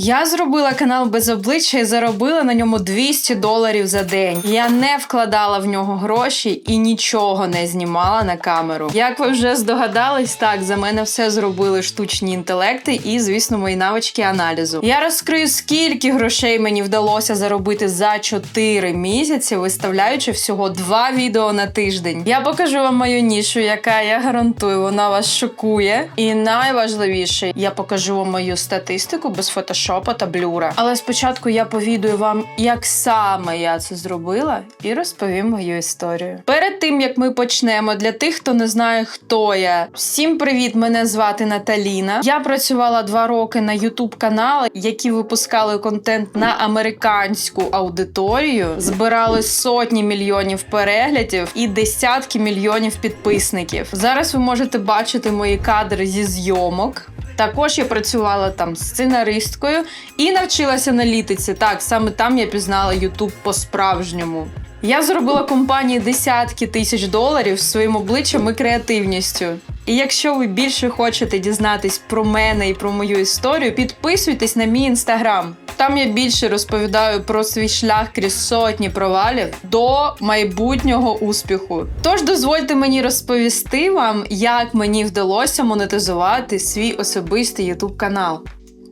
Я зробила канал без обличчя і заробила на ньому 200 доларів за день. Я не вкладала в нього гроші і нічого не знімала на камеру. Як ви вже здогадались, так за мене все зробили штучні інтелекти і, звісно, мої навички аналізу. Я розкрию, скільки грошей мені вдалося заробити за 4 місяці, виставляючи всього два відео на тиждень. Я покажу вам мою нішу, яка я гарантую, вона вас шокує. І найважливіше, я покажу вам мою статистику без фотошопа та блюра. Але спочатку я повідаю вам, як саме я це зробила, і розповім мою історію. Перед тим як ми почнемо, для тих, хто не знає, хто я, всім привіт! Мене звати Наталіна. Я працювала два роки на youtube канали, які випускали контент на американську аудиторію, збирали сотні мільйонів переглядів і десятки мільйонів підписників. Зараз ви можете бачити мої кадри зі зйомок. Також я працювала там сценаристкою і навчилася аналітиці. Так, саме там я пізнала YouTube по-справжньому. Я зробила компанії десятки тисяч доларів своїм обличчям і креативністю. І якщо ви більше хочете дізнатись про мене і про мою історію, підписуйтесь на мій інстаграм. Там я більше розповідаю про свій шлях крізь сотні провалів до майбутнього успіху. Тож дозвольте мені розповісти вам, як мені вдалося монетизувати свій особистий YouTube канал.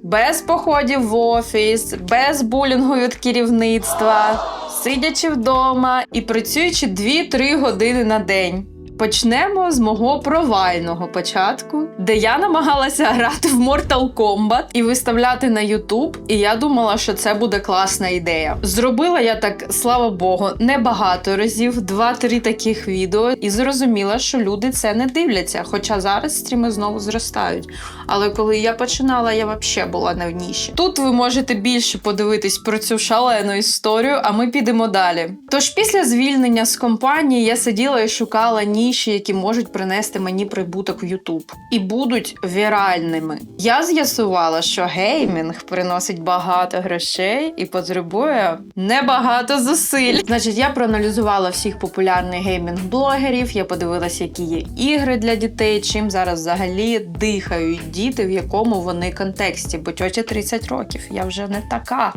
Без походів в офіс, без булінгу від керівництва, сидячи вдома і працюючи 2-3 години на день. Почнемо з мого провального початку, де я намагалася грати в Mortal Kombat і виставляти на YouTube, і я думала, що це буде класна ідея. Зробила я так, слава Богу, небагато разів, два-три таких відео, і зрозуміла, що люди це не дивляться. Хоча зараз стріми знову зростають. Але коли я починала, я взагалі була в ніші. Тут ви можете більше подивитись про цю шалену історію, а ми підемо далі. Тож після звільнення з компанії я сиділа і шукала ніші, які можуть принести мені прибуток в YouTube і будуть віральними. Я з'ясувала, що геймінг приносить багато грошей і потребує небагато зусиль. Значить, я проаналізувала всіх популярних геймінг-блогерів. Я подивилася, які є ігри для дітей, чим зараз взагалі дихають діти, в якому вони контексті. Бо тьотя 30 років, я вже не така.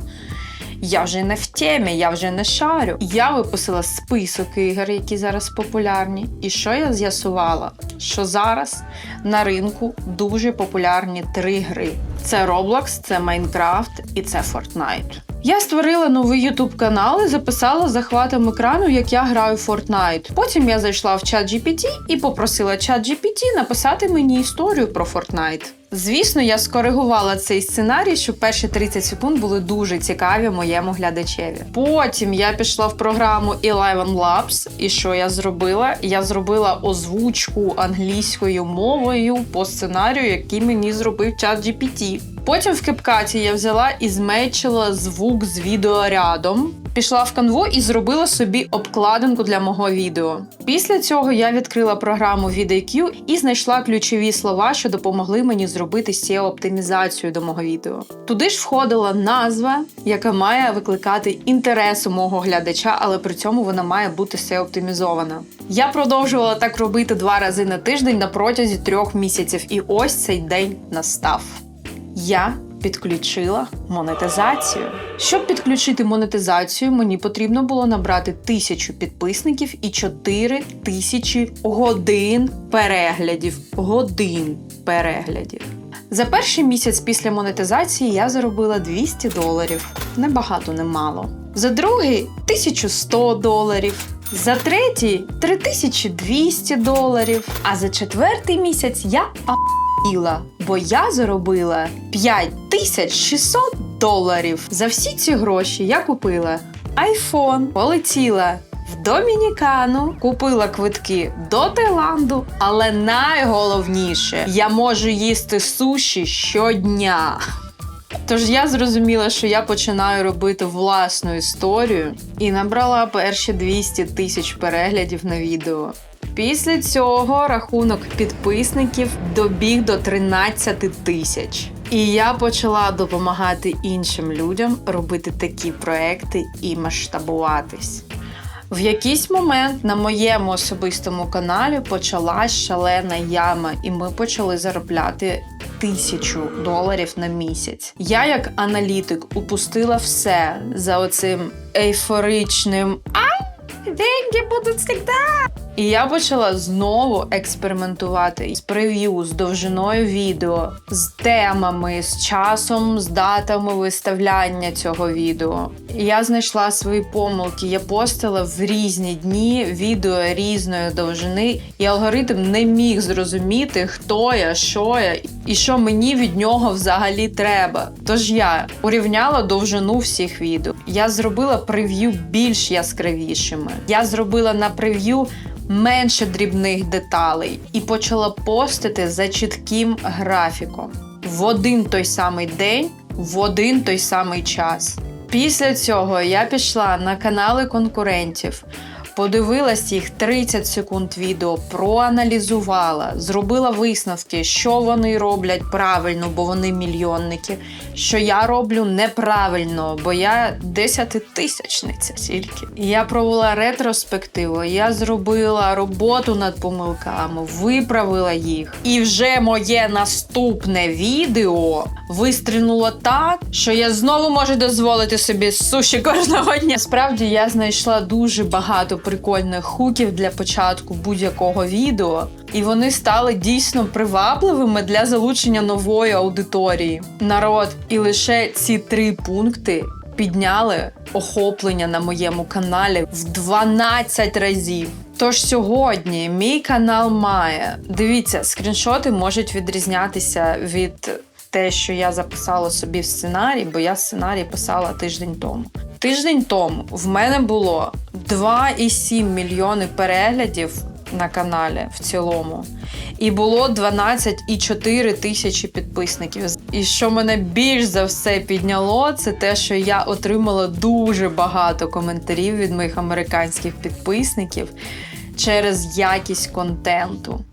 Я вже не в темі, я вже не шарю. Я виписала список ігор, які зараз популярні. І що я з'ясувала? Що зараз на ринку дуже популярні три гри: це Roblox, це Minecraft і це Fortnite. Я створила новий YouTube канал і записала захватом екрану, як я граю в Fortnite. Потім я зайшла в чат GPT і попросила чат GPT написати мені історію про Fortnite. Звісно, я скоригувала цей сценарій, щоб перші 30 секунд були дуже цікаві моєму глядачеві. Потім я пішла в програму Eleven Labs, і що я зробила? Я зробила озвучку англійською мовою по сценарію, який мені зробив чат GPT. Потім в кепкаті я взяла і змечила звук з відеорядом. Пішла в канву і зробила собі обкладинку для мого відео. Після цього я відкрила програму VidIQ і знайшла ключові слова, що допомогли мені зробити seo оптимізацію до мого відео. Туди ж входила назва, яка має викликати інтерес у мого глядача, але при цьому вона має бути seo оптимізована. Я продовжувала так робити два рази на тиждень на протязі трьох місяців, і ось цей день настав. Я підключила монетизацію. Щоб підключити монетизацію, мені потрібно було набрати тисячу підписників і 4 тисячі годин переглядів. Годин переглядів. За перший місяць після монетизації я заробила 200 доларів. Небагато, немало. За другий 1100 доларів. За третій 3200 доларів. А за четвертий місяць я бо я заробила 5600 доларів. За всі ці гроші я купила айфон, полетіла в Домінікану, купила квитки до Таїланду, але найголовніше, я можу їсти суші щодня. Тож я зрозуміла, що я починаю робити власну історію і набрала перші 200 тисяч переглядів на відео. Після цього рахунок підписників добіг до 13 тисяч. І я почала допомагати іншим людям робити такі проекти і масштабуватись. В якийсь момент на моєму особистому каналі почалась шалена яма, і ми почали заробляти тисячу доларів на місяць. Я, як аналітик, упустила все за оцим ейфоричним «Ай, деньги будуть завжди!» І я почала знову експериментувати з прев'ю, з довжиною відео, з темами, з часом, з датами виставляння цього відео. І я знайшла свої помилки. Я постила в різні дні відео різної довжини, і алгоритм не міг зрозуміти, хто я, що я і що мені від нього взагалі треба. Тож я урівняла довжину всіх відео. Я зробила прев'ю більш яскравішими. Я зробила на прев'ю менше дрібних деталей і почала постити за чітким графіком в один той самий день, в один той самий час. Після цього я пішла на канали конкурентів, подивилась їх 30 секунд відео, проаналізувала, зробила висновки, що вони роблять правильно, бо вони мільйонники, що я роблю неправильно, бо я десятитисячниця тільки. Я провела ретроспективу, я зробила роботу над помилками, виправила їх. І вже моє наступне відео вистрілило так, що я знову можу дозволити собі суші кожного дня. Справді я знайшла дуже багато прикольних хуків для початку будь-якого відео, і вони стали дійсно привабливими для залучення нової аудиторії. Народ, і лише ці три пункти підняли охоплення на моєму каналі в 12 разів. Тож сьогодні мій канал має. Дивіться, скріншоти можуть відрізнятися від те, що я записала собі в сценарій, бо я сценарій писала тиждень тому. Тиждень тому в мене було 2,7 мільйони переглядів на каналі в цілому. І було 12,4 тисячі підписників. І що мене більш за все підняло, це те, що я отримала дуже багато коментарів від моїх американських підписників через якість контенту.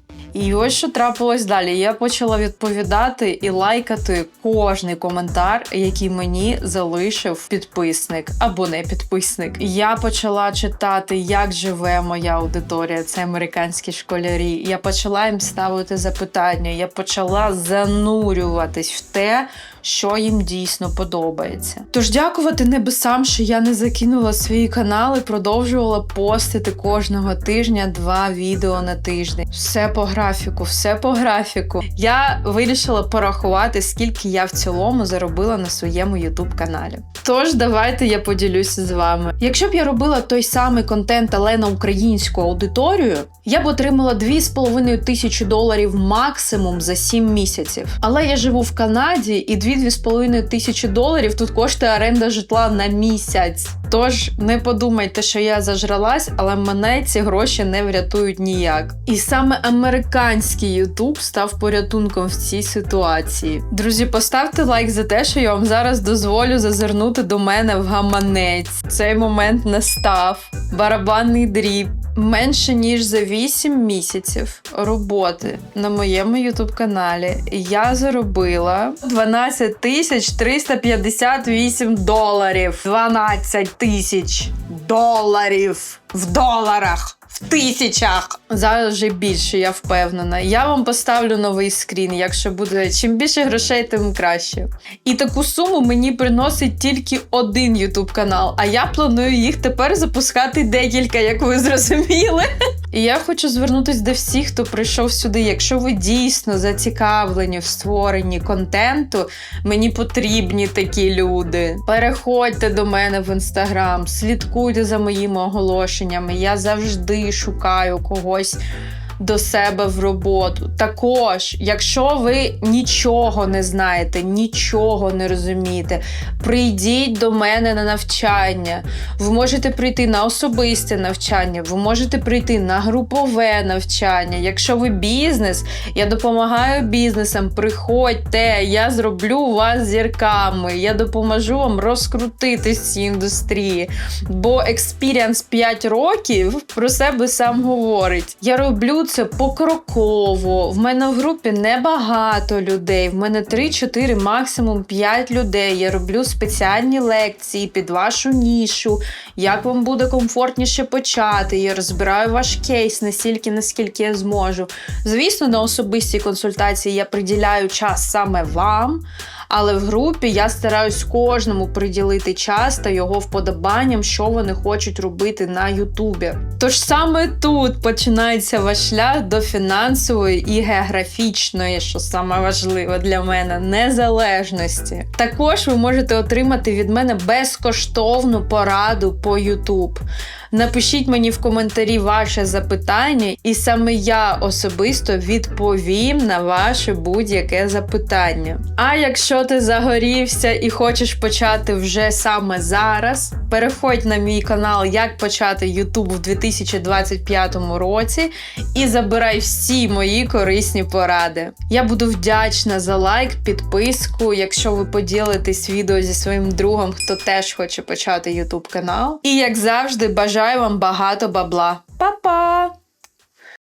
І ось що трапилось далі. Я почала відповідати і лайкати кожний коментар, який мені залишив підписник або не підписник. Я почала читати, як живе моя аудиторія, це американські школярі. Я почала їм ставити запитання. Я почала занурюватись в те, що їм дійсно подобається. Тож дякувати небесам, що я не закинула свої канали, продовжувала постити кожного тижня два відео на тиждень. Все по графіку, все по графіку. Я вирішила порахувати, скільки я в цілому заробила на своєму youtube каналі. Тож давайте я поділюся з вами. Якщо б я робила той самий контент, але на українську аудиторію, я б отримала 2,5 тисячі доларів максимум за 7 місяців. Але я живу в Канаді і 2-2,5 тисячі доларів тут коштує оренда житла на місяць. Тож не подумайте, що я зажралась, але мене ці гроші не врятують ніяк. І саме американський Ютуб став порятунком в цій ситуації. Друзі, поставте лайк за те, що я вам зараз дозволю зазирнути до мене в гаманець. Цей момент настав. Барабанний дріб. Менше ніж за 8 місяців роботи на моєму ютуб каналі я заробила 12 тисяч 358 доларів. 12 тисяч доларів в доларах. В тисячах зараз вже більше, я впевнена. Я вам поставлю новий скрін. Якщо буде чим більше грошей, тим краще. І таку суму мені приносить тільки один ютуб канал. А я планую їх тепер запускати декілька, як ви зрозуміли. І я хочу звернутися до всіх, хто прийшов сюди. Якщо ви дійсно зацікавлені в створенні контенту, мені потрібні такі люди. Переходьте до мене в інстаграм, слідкуйте за моїми оголошеннями. Я завжди шукаю когось. До себе в роботу. Також, якщо ви нічого не знаєте, нічого не розумієте, прийдіть до мене на навчання. Ви можете прийти на особисте навчання, ви можете прийти на групове навчання. Якщо ви бізнес, я допомагаю бізнесам. Приходьте, я зроблю вас зірками. Я допоможу вам розкрутитись в цій індустрії. Бо експіріанс 5 років про себе сам говорить. Я роблю це покроково. В мене в групі небагато людей. В мене 3-4, максимум 5 людей. Я роблю спеціальні лекції під вашу нішу. Як вам буде комфортніше почати? Я розбираю ваш кейс настільки, наскільки я зможу. Звісно, на особистій консультації я приділяю час саме вам. Але в групі я стараюсь кожному приділити час та його вподобанням, що вони хочуть робити на Ютубі. Тож саме тут починається ваш шлях до фінансової і географічної, що саме важливо для мене, незалежності. Також ви можете отримати від мене безкоштовну пораду по Ютуб. Напишіть мені в коментарі ваше запитання, і саме я особисто відповім на ваше будь-яке запитання. А якщо ти загорівся і хочеш почати вже саме зараз, переходь на мій канал Як почати YouTube в 2025 році і забирай всі мої корисні поради. Я буду вдячна за лайк, підписку, якщо ви поділитесь відео зі своїм другом, хто теж хоче почати YouTube канал. І як завжди, бажаю вам багато бабла. Па-па!